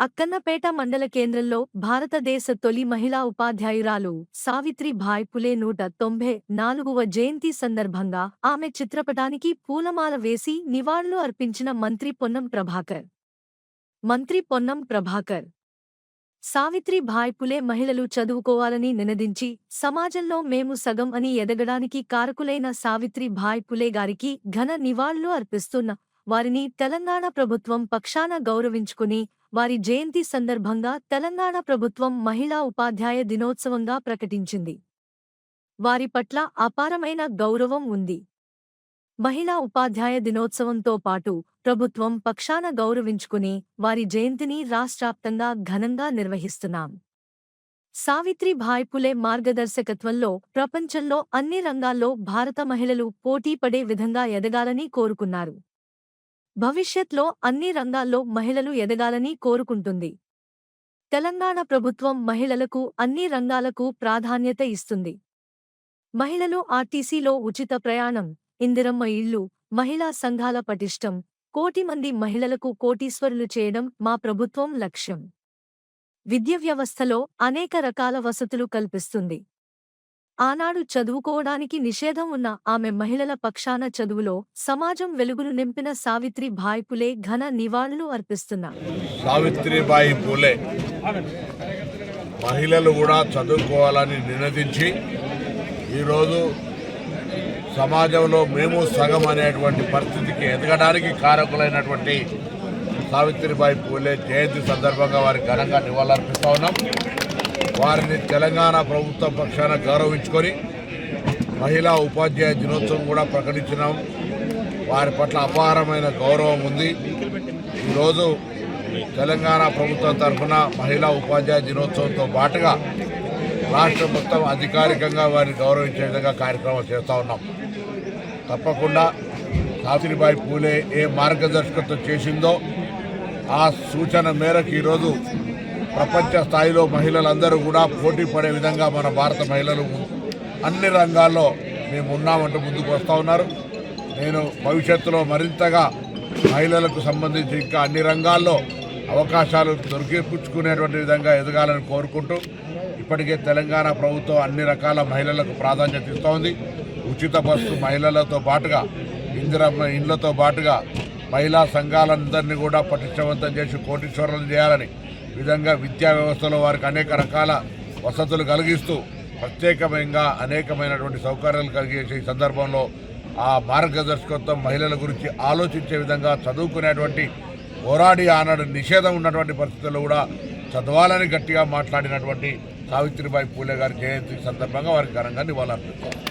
అక్కన్నపేట మండల కేంద్రంలో భారతదేశ తొలి మహిళా ఉపాధ్యాయురాలు సావిత్రిబాయ్ పులే నూట తొంభై నాలుగవ జయంతి సందర్భంగా ఆమె చిత్రపటానికి పూలమాల వేసి నివాళులు అర్పించిన మంత్రి పొన్నం ప్రభాకర్. మంత్రి పొన్నం ప్రభాకర్. సావిత్రిబాయ్ పులే మహిళలు చదువుకోవాలని నినదించి సమాజంలో మేము సగం అని ఎదగడానికి కారకులైన సావిత్రిబాయ్ పులే గారికి ఘన నివాళులు అర్పిస్తున్న వారిని తెలంగాణ ప్రభుత్వం పక్షాన గౌరవించుకుని వారి జయంతి సందర్భంగా తెలంగాణ ప్రభుత్వం మహిళా ఉపాధ్యాయ దినోత్సవంగా ప్రకటించింది. వారి పట్ల అపారమైన గౌరవం ఉంది. మహిళా ఉపాధ్యాయ దినోత్సవంతో పాటు ప్రభుత్వం పక్షాన గౌరవించుకుని వారి జయంతిని రాష్ట్రాప్తంగా ఘనంగా నిర్వహిస్తున్నాం. సావిత్రి పులే మార్గదర్శకత్వంలో ప్రపంచంలో అన్ని రంగాల్లో భారత మహిళలు పోటీపడే విధంగా ఎదగాలని కోరుకున్నారు. భవిష్యత్లో అన్ని రంగాల్లో మహిళలు ఎదగాలని కోరుకుంటుంది. తెలంగాణ ప్రభుత్వం మహిళలకు అన్ని రంగాలకు ప్రాధాన్యత ఇస్తుంది. మహిళలు ఆర్టీసీలో ఉచిత ప్రయాణం ఇందిరమ్మ ఇళ్ళు మహిళా సంఘాల పటిష్టం కోటి మంది మహిళలకు కోటీశ్వరులు చేయడం మా ప్రభుత్వం లక్ష్యం. విద్య వ్యవస్థలో అనేక రకాల వసతులు కల్పిస్తుంది. ఆనాడు చదువుకోవడానికి నిషేధం ఉన్న ఆమె మహిళల పక్షాన చదువులో సమాజం వెలుగులు నింపిన సావిత్రి భాయ్ పులే ఘన నివాళులు అర్పిస్తున్నా. సావిత్రిబాయి పూలే మహిళలు కూడా చదువుకోవాలని నినదించి ఈరోజు సమాజంలో మేము సగం అనేటువంటి పరిస్థితికి ఎదగడానికి కారకులైనటువంటి సావిత్రిబాయి పూలే జయంతి సందర్భంగా వారికి ఘనంగా నివాళులర్పిస్తా ఉన్నాం. వారిని తెలంగాణ ప్రభుత్వ పక్షాన గౌరవించుకొని మహిళా ఉపాధ్యాయ దినోత్సవం కూడా ప్రకటించినాం. వారి పట్ల అపారమైన గౌరవం ఉంది. ఈరోజు తెలంగాణ ప్రభుత్వం తరఫున మహిళా ఉపాధ్యాయ దినోత్సవంతో పాటుగా రాష్ట్ర మొత్తం అధికారికంగా వారిని గౌరవించే విధంగా కార్యక్రమం చేస్తూ ఉన్నాం. తప్పకుండా సావిత్రిబాయి పూలే ఏ మార్గదర్శకత్వం చేసిందో ఆ సూచన మేరకు ఈరోజు ప్రపంచ స్థాయిలో మహిళలందరూ కూడా పోటీ పడే విధంగా మన భారత మహిళలు అన్ని రంగాల్లో మేము ఉన్నామంటూ ముందుకు వస్తూ ఉన్నారు. నేను భవిష్యత్తులో మరింతగా మహిళలకు సంబంధించి ఇంకా అన్ని రంగాల్లో అవకాశాలు దొరికిపుచ్చుకునేటువంటి విధంగా ఎదగాలని కోరుకుంటూ ఇప్పటికే తెలంగాణ ప్రభుత్వం అన్ని రకాల మహిళలకు ప్రాధాన్యత ఇస్తోంది ఉచిత బస్సు మహిళలతో పాటుగా ఇందిరమ్మ ఇండ్లతో పాటుగా మహిళా సంఘాలందరినీ కూడా పటిష్టవంతం చేసి కోటీశ్వరులు చేయాలని విధంగా విద్యా వ్యవస్థలో వారికి అనేక రకాల వసతులు కలిగిస్తూ ప్రత్యేకమైన అనేకమైనటువంటి సౌకర్యాలు కలిగేసే ఈ సందర్భంలో ఆ మార్గదర్శకత్వం మహిళల గురించి ఆలోచించే విధంగా చదువుకునేటువంటి పోరాడి ఆనాడు నిషేధం ఉన్నటువంటి పరిస్థితుల్లో కూడా చదవాలని గట్టిగా మాట్లాడినటువంటి సావిత్రిబాయి పూలే గారి జయంతి సందర్భంగా వారికి ఘనంగా నివాళులర్పిస్తారు